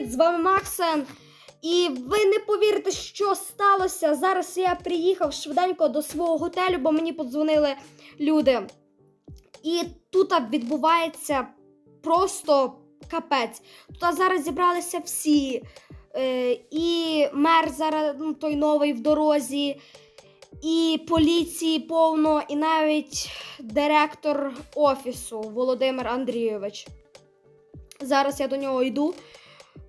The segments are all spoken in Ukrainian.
привіт! З вами Максен. І ви не повірите, що сталося. Зараз я приїхав швиденько до свого готелю, бо мені подзвонили люди. І тут відбувається просто капець. Тут зараз зібралися всі. Е, і мер зараз ну, той новий в дорозі, і поліції повно, і навіть директор офісу Володимир Андрійович. Зараз я до нього йду.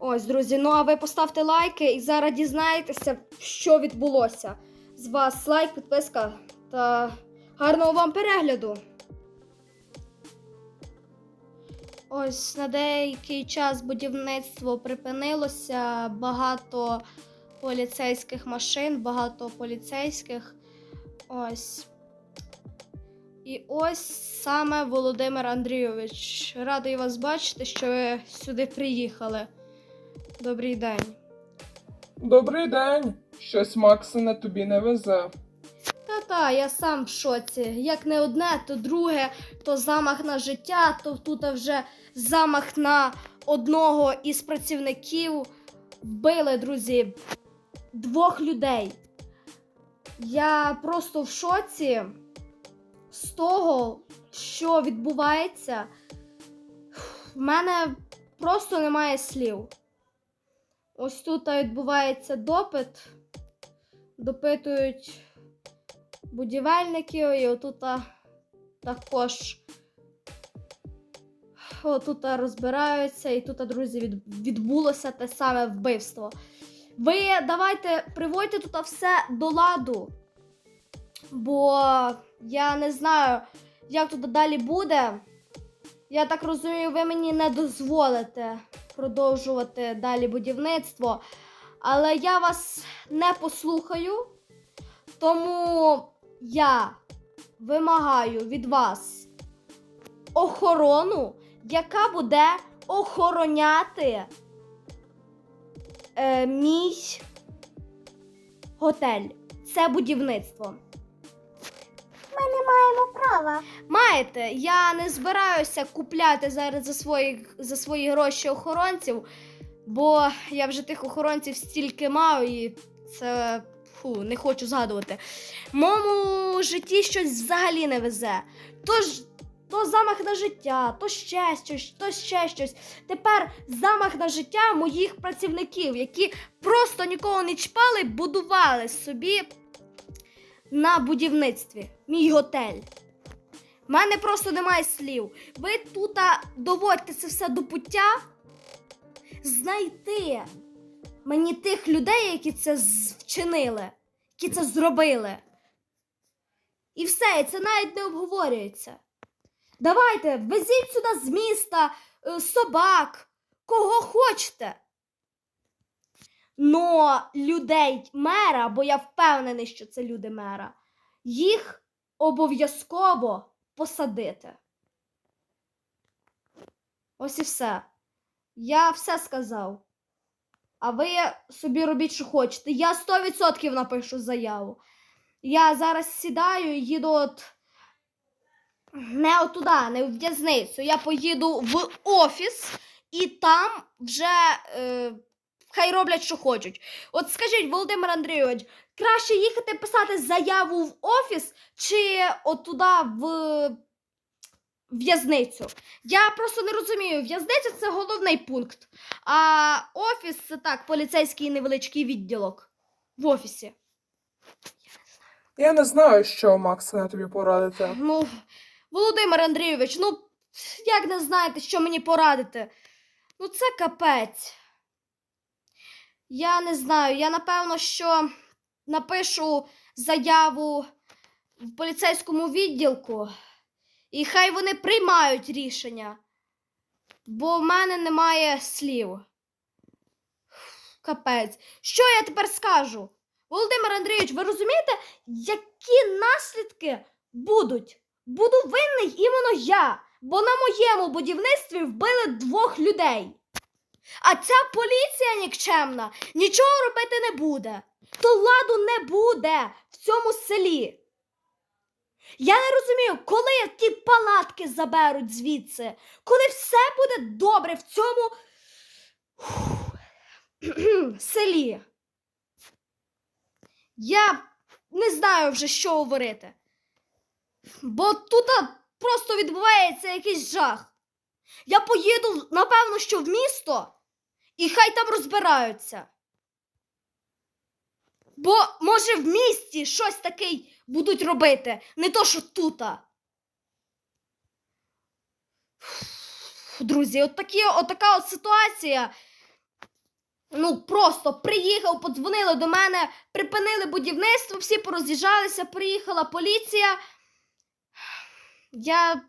Ось, друзі. Ну а ви поставте лайки і зараз дізнаєтеся, що відбулося. З вас лайк, підписка та гарного вам перегляду. Ось на деякий час будівництво припинилося. Багато поліцейських машин, багато поліцейських. Ось. І ось саме Володимир Андрійович. Радий вас бачити, що ви сюди приїхали. Добрий день. Добрий день. Щось Максине тобі не везе. Та-та, я сам в шоці. Як не одне, то друге, то замах на життя, то тут вже замах на одного із працівників. Вбили, друзі, двох людей. Я просто в шоці з того, що відбувається. В мене просто немає слів. Ось тут відбувається допит. Допитують будівельників, і отут також отут розбираються, і тут, друзі, відбулося те саме вбивство. Ви давайте приводьте тут все до ладу, бо я не знаю, як тут далі буде. Я так розумію, ви мені не дозволите продовжувати далі будівництво. Але я вас не послухаю, тому я вимагаю від вас охорону, яка буде охороняти е, мій готель. Це будівництво. Ми не маємо права. Маєте, я не збираюся купляти зараз за свої, за свої гроші охоронців, бо я вже тих охоронців стільки маю, і це фу, не хочу згадувати. Моєму житті щось взагалі не везе. Тож. То замах на життя, то ще щось, то ще щось. Тепер замах на життя моїх працівників, які просто нікого не чпали, будували собі на будівництві мій готель. У мене просто немає слів. Ви тут доводьте це все до пуття, знайти мені тих людей, які це вчинили, які це зробили. І все, це навіть не обговорюється. Давайте, везіть сюди з міста е, собак, кого хочете. Но людей мера, бо я впевнений, що це люди мера, їх обов'язково посадити. Ось і все. Я все сказав. А ви собі робіть, що хочете. Я 100% напишу заяву. Я зараз сідаю і їду от не отуда, не в в'язницю. Я поїду в офіс і там вже. Е, хай роблять, що хочуть. От скажіть, Володимир Андрійович, краще їхати писати заяву в офіс чи отуда в в'язницю? Я просто не розумію. В'язниця це головний пункт, а офіс це так, поліцейський невеличкий відділок в офісі. Я не знаю, що Максине тобі порадити. Ну, Володимир Андрійович, ну як не знаєте, що мені порадити? Ну, це капець. Я не знаю. Я напевно, що напишу заяву в поліцейському відділку, і хай вони приймають рішення, бо в мене немає слів. Капець. Що я тепер скажу? Володимир Андрійович, ви розумієте, які наслідки будуть? Буду винний іменно я, бо на моєму будівництві вбили двох людей. А ця поліція нікчемна нічого робити не буде. То ладу не буде в цьому селі. Я не розумію, коли ті палатки заберуть звідси, коли все буде добре в цьому селі. Я не знаю вже, що говорити. Бо тут просто відбувається якийсь жах. Я поїду, напевно, що в місто, і хай там розбираються. Бо, може, в місті щось таке будуть робити, не то, що тута. Друзі, от, такі, от от ситуація. Ну, просто приїхав, подзвонили до мене, припинили будівництво, всі пороз'їжджалися, приїхала поліція. Я,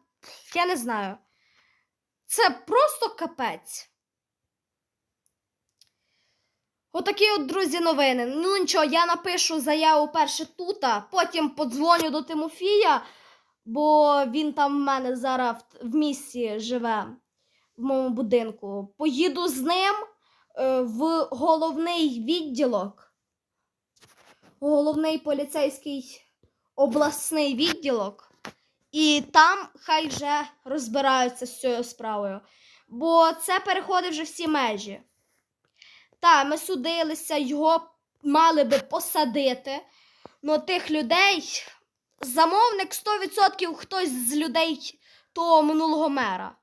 я не знаю. Це просто капець. Отакі от, друзі, новини. Ну нічого, я напишу заяву перше тут, потім подзвоню до Тимофія, бо він там в мене зараз в- місті живе, в моєму будинку. Поїду з ним е, в головний відділок, головний поліцейський обласний відділок. І там хай вже розбираються з цією справою. Бо це переходить вже всі межі. Та, ми судилися, його мали би посадити. Ну, тих людей, замовник 100% хтось з людей того минулого мера.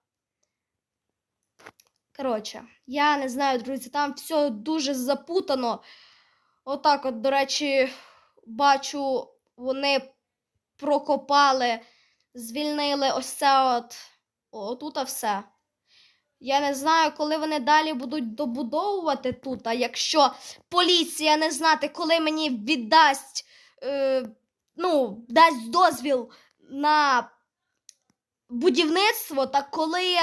Коротше, я не знаю, друзі, там все дуже запутано. Отак, от, до речі, бачу, вони прокопали, звільнили ось це от. Отут все. Я не знаю, коли вони далі будуть добудовувати тут, а якщо поліція не знати, коли мені віддасть, е, ну, дасть дозвіл на будівництво, та коли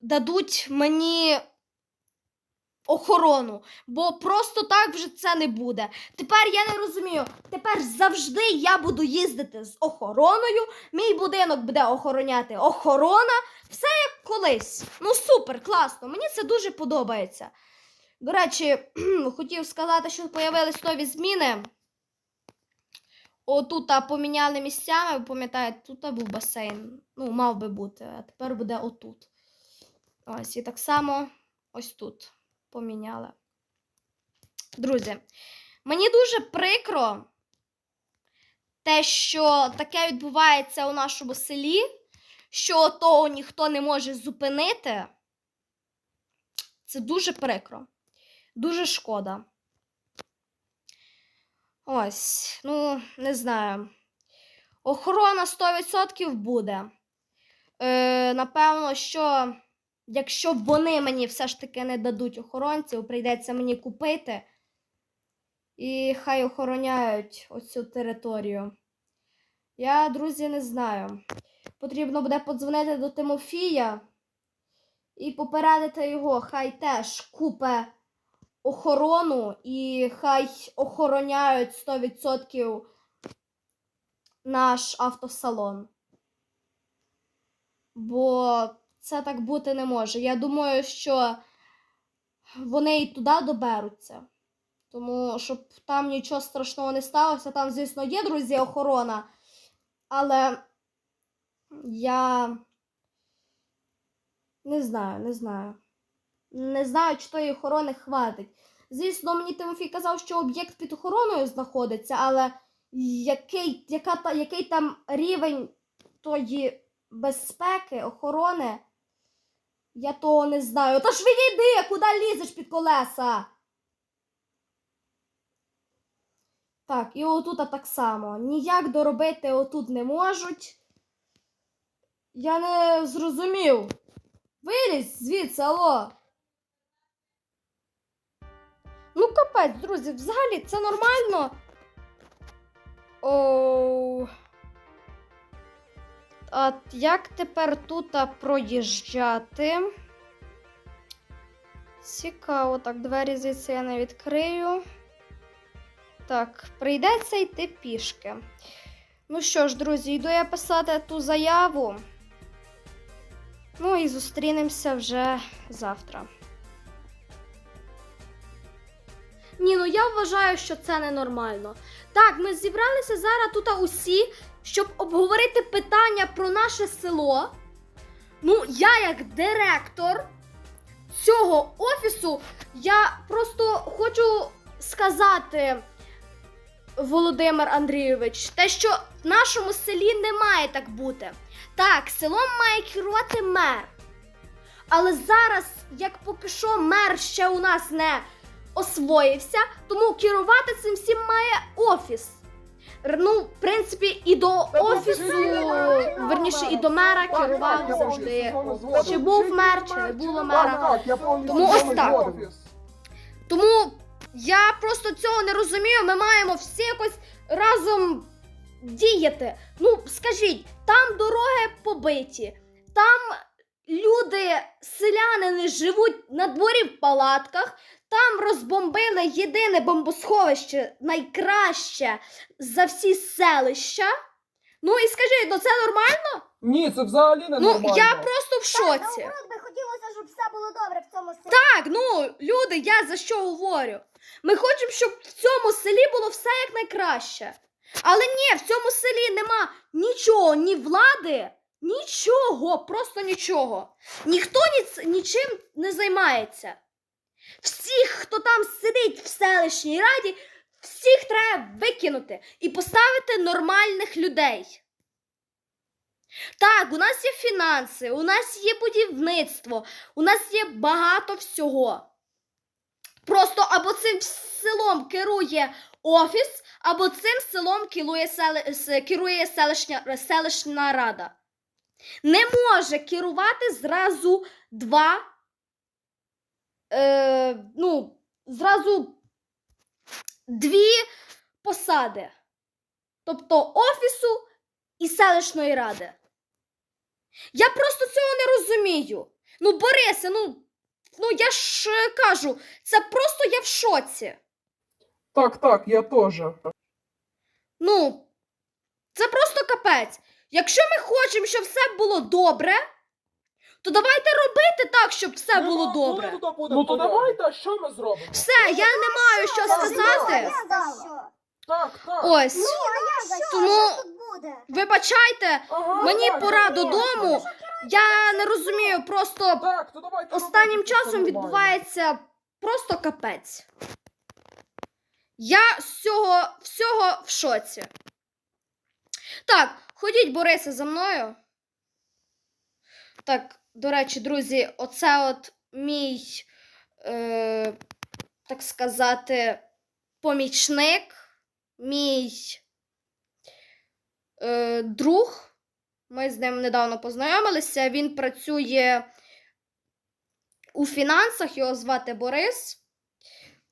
дадуть мені охорону. Бо просто так вже це не буде. Тепер я не розумію. Тепер завжди я буду їздити з охороною. Мій будинок буде охороняти охорона. Все як колись. Ну супер, класно. Мені це дуже подобається. До речі, хотів сказати, що появились нові зміни. Отут поміняли місцями, ви пам'ятаєте, тут був басейн. Ну, мав би бути, а тепер буде отут. Ось, і так само ось тут поміняли. Друзі, мені дуже прикро те, що таке відбувається у нашому селі, що того ніхто не може зупинити. Це дуже прикро. Дуже шкода. Ось, ну, не знаю. Охорона 100% буде. Е, напевно, що якщо вони мені все ж таки не дадуть охоронців, прийдеться мені купити. І хай охороняють оцю територію. Я, друзі, не знаю. Потрібно буде подзвонити до Тимофія і попередити його, хай теж купе охорону і хай охороняють 100% наш автосалон. Бо це так бути не може. Я думаю, що вони і туди доберуться. Тому щоб там нічого страшного не сталося. Там, звісно, є, друзі, охорона. Але я не знаю, не знаю. Не знаю, чи тої охорони хватить. Звісно, мені Тимофій казав, що об'єкт під охороною знаходиться, але який, яка, який там рівень тої безпеки, охорони, я того не знаю. Та ж відійди, куди лізеш під колеса? Так, і отут так само. Ніяк доробити отут не можуть. Я не зрозумів. Вилізь звідси, алло. Ну, капець, друзі, взагалі це нормально. Оу. А як тепер тут проїжджати? Цікаво, так, двері звідси я не відкрию. Так, прийдеться йти пішки. Ну що ж, друзі, йду я писати ту заяву. Ну і зустрінемося вже завтра. Ні, ну я вважаю, що це ненормально. Так, ми зібралися зараз тут усі, щоб обговорити питання про наше село. Ну, я як директор цього офісу я просто хочу сказати, Володимир Андрійович, те, що в нашому селі не має так бути. Так, селом має керувати мер. Але зараз, як поки що, мер ще у нас не освоївся, тому керувати цим всім має офіс. Ну, в принципі, і до офісу, верніше, і до мера керував завжди. Чи був мер, чи не було мера. Тому ось так. Тому я просто цього не розумію. Ми маємо всі якось разом діяти. Ну, скажіть, там дороги побиті, там люди, селяни не живуть на дворі в палатках, там розбомбили єдине бомбосховище найкраще за всі селища. Ну і скажіть, ну це нормально? Ні, це взагалі не Ну нормально. я просто в шоці. Наоборот би хотілося, щоб все було добре в цьому селі. Так, ну люди, я за що говорю? Ми хочемо, щоб в цьому селі було все як найкраще. Але ні, в цьому селі нема нічого, ні влади, нічого, просто нічого. Ніхто ні, нічим не займається. Всіх, хто там сидить в селищній раді, всіх треба викинути і поставити нормальних людей. Так, у нас є фінанси, у нас є будівництво, у нас є багато всього. Просто або цим селом керує офіс, або цим селом керує, селе, с- керує селищня, селищна рада. Не може керувати зразу два. Е, ну, зразу дві посади. Тобто офісу і селищної ради. Я просто цього не розумію. Ну, Борисе, ну, ну я ж е, кажу, це просто я в шоці. Так, так, я теж. Ну, це просто капець. Якщо ми хочемо, щоб все було добре, то давайте робити так, щоб все було добре. Ну то давайте, а що ми зробимо? Все, я не маю що сказати. Так, так. Ось, Ну, а я за що? Тому- Що тут буде? вибачайте, Ага, мені так, пора додому. Я не розумію, просто Так, то давайте. останнім робити, часом нормально. відбувається просто капець. Я з цього всього в шоці. Так, ходіть, Борисе, за мною. Так, до речі, друзі, оце от мій, е, так сказати, помічник, мій е, друг. Ми з ним недавно познайомилися. Він працює у фінансах, його звати Борис.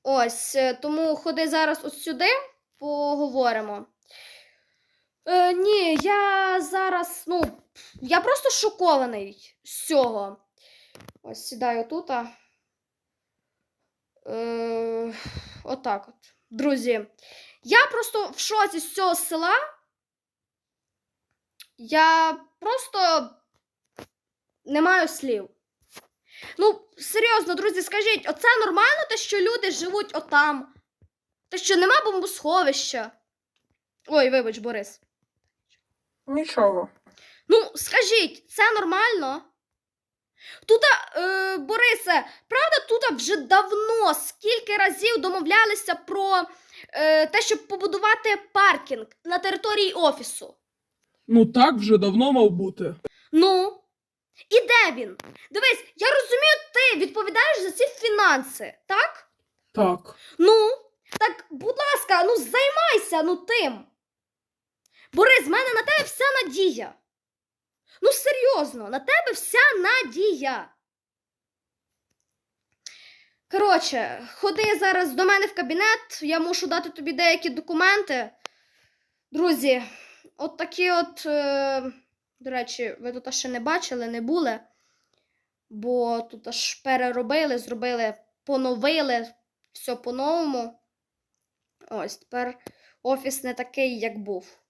Ось, е, тому ходи зараз от сюди, поговоримо. Е, ні, я зараз, ну, я просто шокований з цього. Ось сідаю тут. Е, отак от. Друзі, я просто в шоці з цього села. Я просто не маю слів. Ну, серйозно, друзі, скажіть, оце нормально те, що люди живуть отам? Те, що нема бомбосховища? Ой, вибач, Борис. Нічого. Ну, скажіть, це нормально? Тут, е, Борисе, правда, тут вже давно скільки разів домовлялися про е, те, щоб побудувати паркінг на території офісу. Ну так вже давно мав бути. Ну, і де він? Дивись, я розумію, ти відповідаєш за ці фінанси, так? Так. Ну, так, будь ласка, ну займайся ну тим. Борис, в мене на тебе вся надія. Ну, серйозно, на тебе вся надія. Коротше, ходи зараз до мене в кабінет, я мушу дати тобі деякі документи. Друзі, от такі от, е, до речі, ви тут ще не бачили, не були, бо тут аж переробили, зробили, поновили все по-новому. Ось тепер офіс не такий, як був.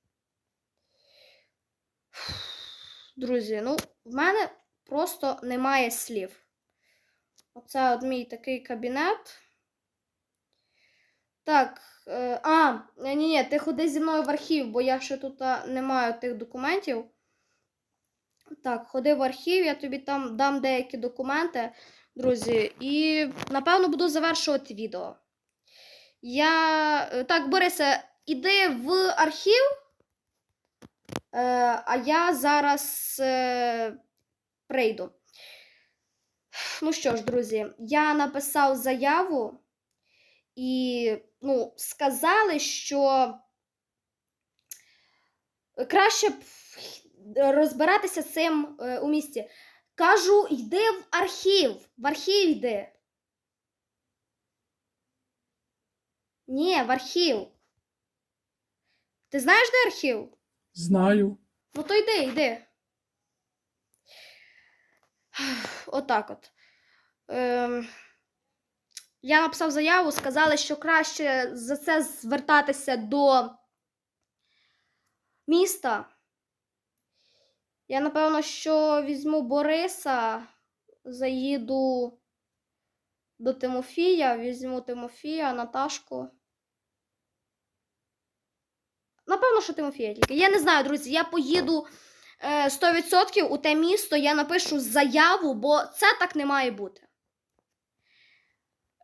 Друзі, ну, в мене просто немає слів. Оце от мій такий кабінет. Так, е, а, ні, ні, ти ходи зі мною в архів, бо я ще тут не маю тих документів. Так, ходи в архів, я тобі там дам деякі документи. друзі. І напевно буду завершувати відео. Я. е, Так, Борисе, іди в архів. Е, а я зараз е, прийду. Ну що ж, друзі, я написав заяву і ну, сказали, що краще б розбиратися з цим е, у місті. Кажу, йди в архів. В архів йди. Ні, в архів. Ти знаєш, де архів? Знаю. Ну то йди, йди. Отак от. Ем, я написав заяву, сказали, що краще за це звертатися до міста. Я, напевно, що візьму Бориса, заїду до Тимофія, візьму Тимофія, Наташку. Напевно, що Тимофія тільки. Я не знаю, друзі. Я поїду е, 100% у те місто, я напишу заяву, бо це так не має бути.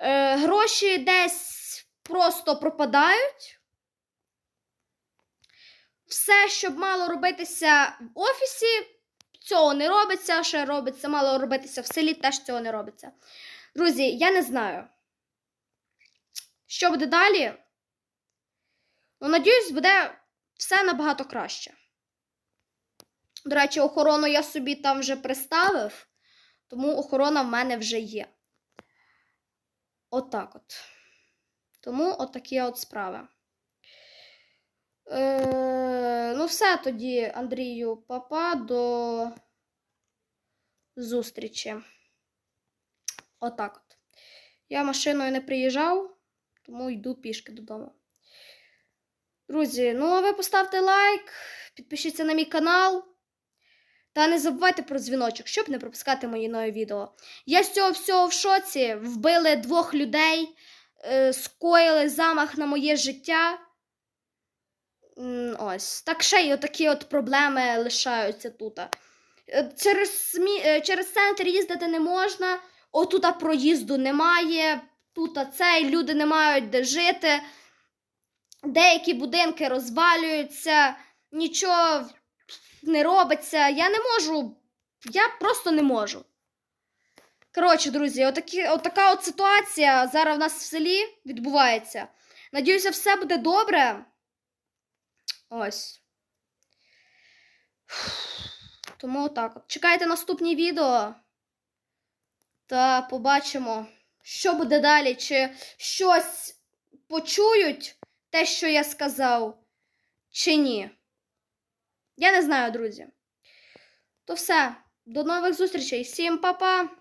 Е, гроші десь просто пропадають. Все, що б мало робитися в офісі, цього не робиться. Ще робиться, мало робитися в селі, теж цього не робиться. Друзі, я не знаю. Що буде далі? Ну, надіюсь, буде все набагато краще. До речі, охорону я собі там вже приставив, тому охорона в мене вже є. Отак от. Тому отакі от справи. Е, ну, все тоді, Андрію, папа, до зустрічі. Отак от. Я машиною не приїжджав, тому йду пішки додому. Друзі, ну а ви поставте лайк, підпишіться на мій канал. Та не забувайте про дзвіночок, щоб не пропускати мої нові відео. Я з цього всього в шоці. Вбили двох людей, е, скоїли замах на моє життя. Ось. Так ще й отакі от проблеми лишаються тут. Е, Через, смі... е, через центр їздити не можна, отут проїзду немає, тут цей люди не мають де жити. Деякі будинки розвалюються, нічого не робиться. Я не можу. Я просто не можу. Коротше, друзі, отакі, отака от ситуація зараз в нас в селі відбувається. Надіюся, все буде добре. Ось. Тому отак от. Чекайте наступні відео. Та побачимо, що буде далі. Чи щось почують те, що я сказав, чи ні. Я не знаю, друзі. То все. До нових зустрічей. Всім па-па!